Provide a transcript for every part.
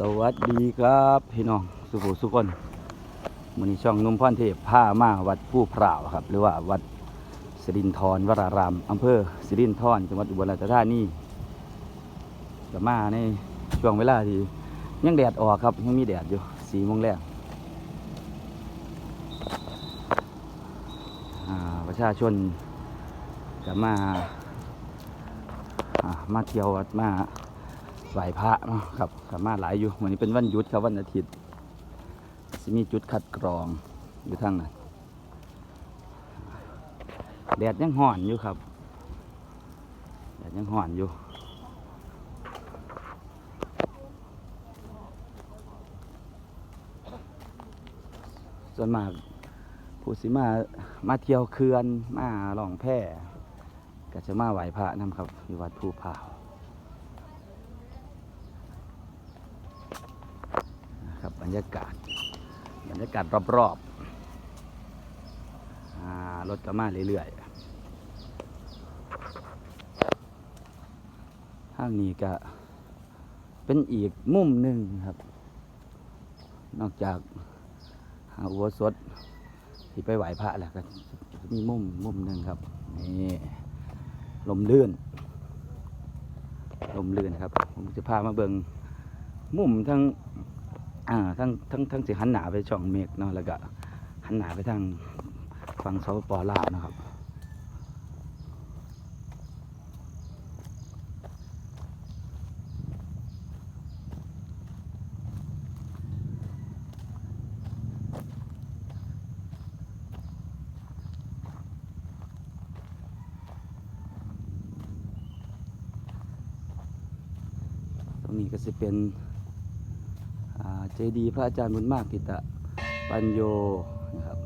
สวัสดีครับพี่น้องสุขุสุกคนมือนี้ช่องนุ่มพรเทพผ้ามาวัดผู้พร่าวครับ หรือว่าวัดสิรินทรวรารามอำเภอสิรินทรจังหวัดอุบลราชธานีจะมาในช่วงเวลาที่ยังแดดออกครับยังมีแดดอยู่สี่โมงแรกประชาชนจะมาอ่ามาเที่ยววัดมา ไหว้พระเนาะครับสามารถหลายอยู่วันนี้เป็นวันหยุดครับวันอาทิตย์จะมีจุดคัดกรองอยู่ทางนั้นแดดยังห่อนอยู่ครับแดดยังห่อนอยู่ส่วนมากผู้สิมามาเที่ยวเขื่อนมาหลองแพก็จะมาไหว้พระนํครับที่วัดภูพร้า นะครับบรรยากาศ บรรยากาศรอบๆรถก็มาเรื่อยๆทางนี้ก็เป็นอีกมุมหนึ่งครับ นอกจากหาอุโบสถที่ไปไหว้พระแหละก็มีมุมมุมหนึ่งครับนี่ลมลื่น ลมลื่นครับ ผมจะพามาเบิงมุมทั้ง อ่าทั้งทั้งทั้งสิหันหนาไปช่องเมฆเนาะแล้วก็หันหนาไปทางฝั่งเสาปอลาวนะครับตรงนี้ก็จะเป็น เจดีย์พระอาจารย์บุญมากกิตะปัญโยนะครับ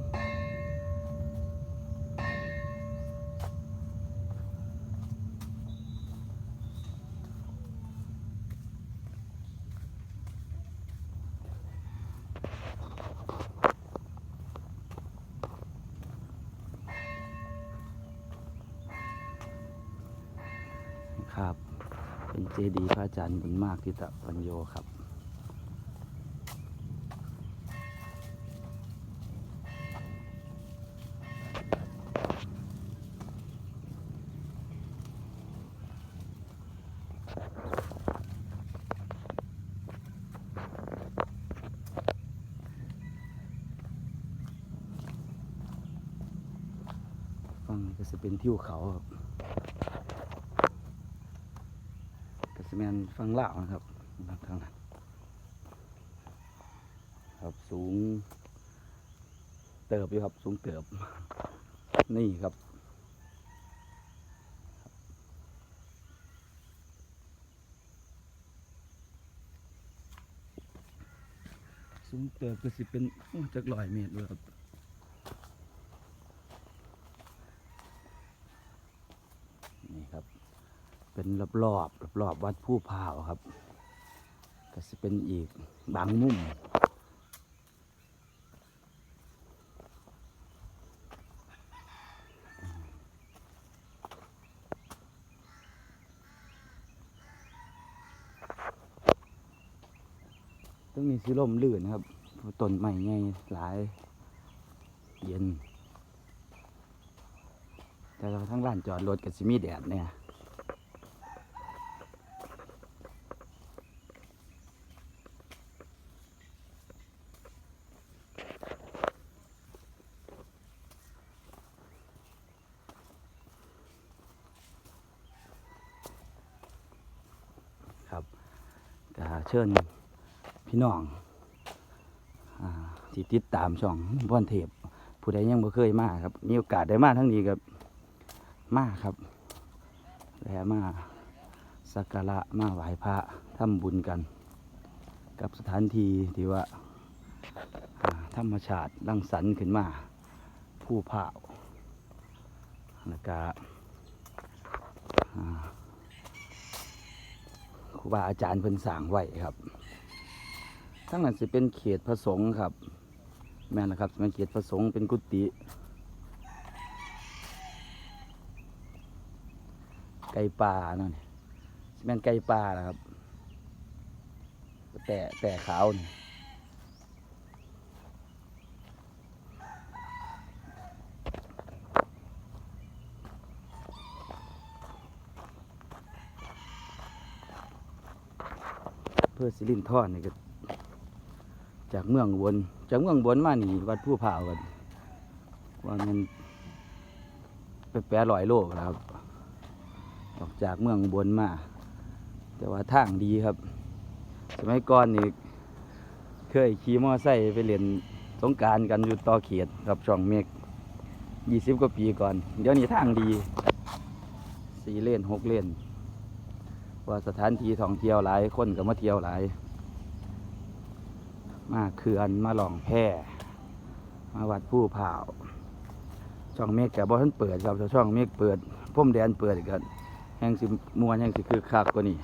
ครับ เป็นเจดีย์พระอาจารย์บุญมากทิตะปัญโยครับ ฟังก็จะเป็นทิวเขาครับกสิแมนฟังลาวนะครับทางนั้นครับสูงเติบอยู่ครับ สูงเติบ นี่ครับ สูงเติบก็สิเป็นจักร้อยเมตรเลยครับนี่ครับ เป็นรอบรอบรอบรอบวัดผู้พาวครับ ก็จะเป็นอีกบางมุม ตรงนี้สิลมลื่นครับต้นใหม่ไงหลาย เย็น แต่ว่าทั้งร้านจอดรถกับสิมีแดดเนี่ยครับเชิญ พี่น้องอที่ติดตามช่องพ่อนเทพผู้ใดยังบ่เคยมาครับ มีโอกาสได้มาทั้งนี้กับมาครับแล้วมาสักการะมาไหว้พระทำบุญกัน กับสถานที่ที่ว่าธรรมชาติรังสรรค์ขึ้นมา ผู้เผาแล้วก็อ่าครูบาอาจารย์เพิ่นสร้างไว้ครับ ทั้งนั้นสิเป็นเขตพระสงฆ์ครับ แม่นะครับเป็นเขตพระสงฆ์เป็นกุฏิไก่ป่าเนาะนี่สิแม่นไก่ป่านะครับ แต่แต่ขาวนี่เพื่อสิรินทอนนี่ก็ จากเมืองอุบนจากเมืองอุบนมานี่วัดผู้เผากันว่ามันไปแปร้อยโลแล้วครับ ออกจากเมืองบนมา แต่ว่าทางดีครับ สมัยก่อนนี่เคยขี่มอไซค์ไปเรียนสงการกันอยู่ต่อเขียดกับช่องเมฆยี่สิบกว่าปีก่อน เดี๋ยวนี้ทางดีสี่เลนหกเลนว่าสถานที่ท่องเที่ยวหลายคนก็มาเที่ยวหลาย มาเขื่อนมาหลองแพมาวัดผู้เผาช่องเมฆกับบ่ทันเปิดครับช่องเมฆเปิดพุ่มแดนเปิดกันแห่งสิมวนแห่งสิคือคักกว่านี้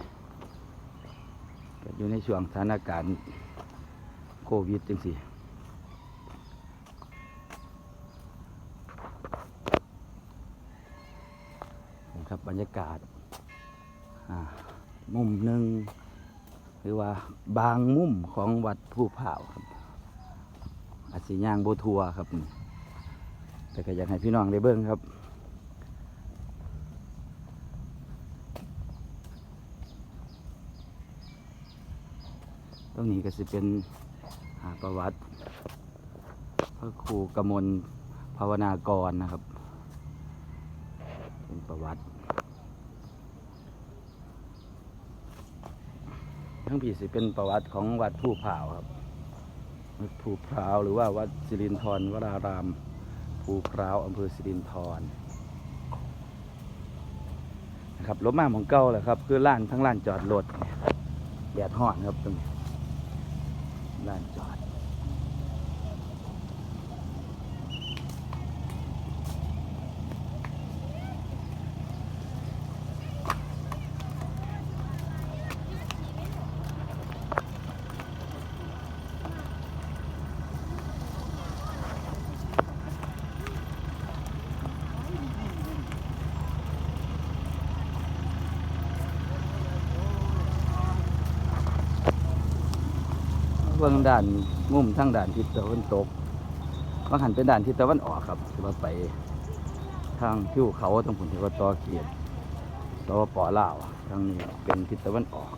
อยู่ในช่วงสถานการณ์โควิดจังสิครับบรรยากาศมุมหนึ่ง หรือว่าบางมุมของวัดผู้เผาครับอาจสิย่างโบทัวครับ แต่ก็อยากให้พี่น้องได้เบิ้งครับตรงนี้ก็จะเป็นประวัติพระครูกมลภาวนากรนะครับ เป็นประวัติ ทั้งผีสิเป็นประวัติของวัดผู้พราวครับ วัดผู้พราวหรือว่าวัดสิรินทรวรารามภูพราวอำเภอสิรินทรนะครับรถมาของเก่าแหละครับ คือล้านทั้งล้านจอดรถแดดห่อนครับตรงนี้ลานจอด เบื้องด้านมุมทั้งด้านทิศตะวันตกว่าหันเป็นด้านทิศตะวันออกครับที่ว่าไปทางทิวเขาตรงผลที่ว่าต่อเกียรสวปลาวทางนี้เป็นทิศตะวันออก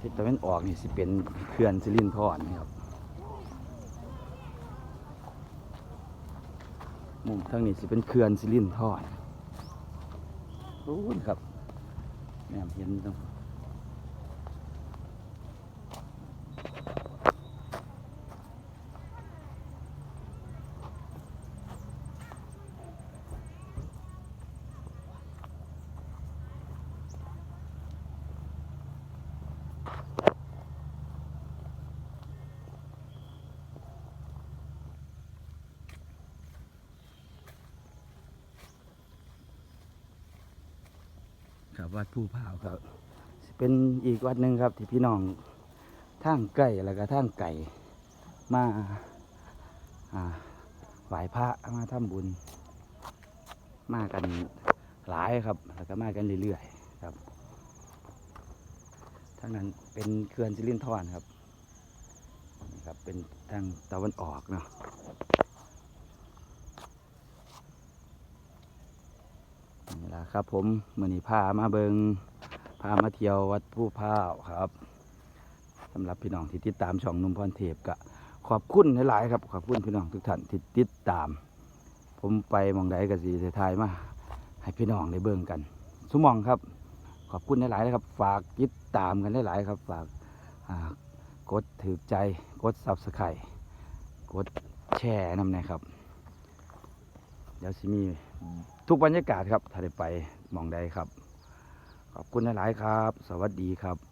ทิศตะวันออกนี่สิเป็นเขื่อนสิรินธรนี่ครับมุมทางนี้สิเป็นเขื่อนสิรินธรรู้ครับแม่เห็นตรง ครับวัดผู้พร้าครับเป็นอีกวัดหนึ่งครับ ที่พี่น้องทางใกล้แล้วก็ทางไก่มาไหว้พระมาทำบุญ มากันหลายครับ แล้วก็มากันเรื่อยๆครับทางนั้นเป็นเขื่อนสิรินธรครับนี่ครับเป็นทางตะวันออกเนาะ ล่ะครับ ผมมือนี้พามาเบิงพามาเที่ยววัดผู้พ้าครับสำหรับพี่น้องที่ติดตามช่องนุ่มพรเทพก็ขอบคุณหลายๆครับขอบคุณพี่น้องทุกท่านที่ติดตาม ผมไปมองใดก็สีทายมาให้พี่น้องได้เบิ่งกันสมองครับ ขอบคุณหลายๆนะครับ ฝากติดตามกันหลายๆครับ ฝากกดถือใจกดซับสไครต์กดแชร์นำนะครับ เดี๋ยวสิมี ทุกบรรยากาศครับถ้าได้ไปมองได้ครับ ขอบคุณหลาย ๆ ครับ สวัสดีครับ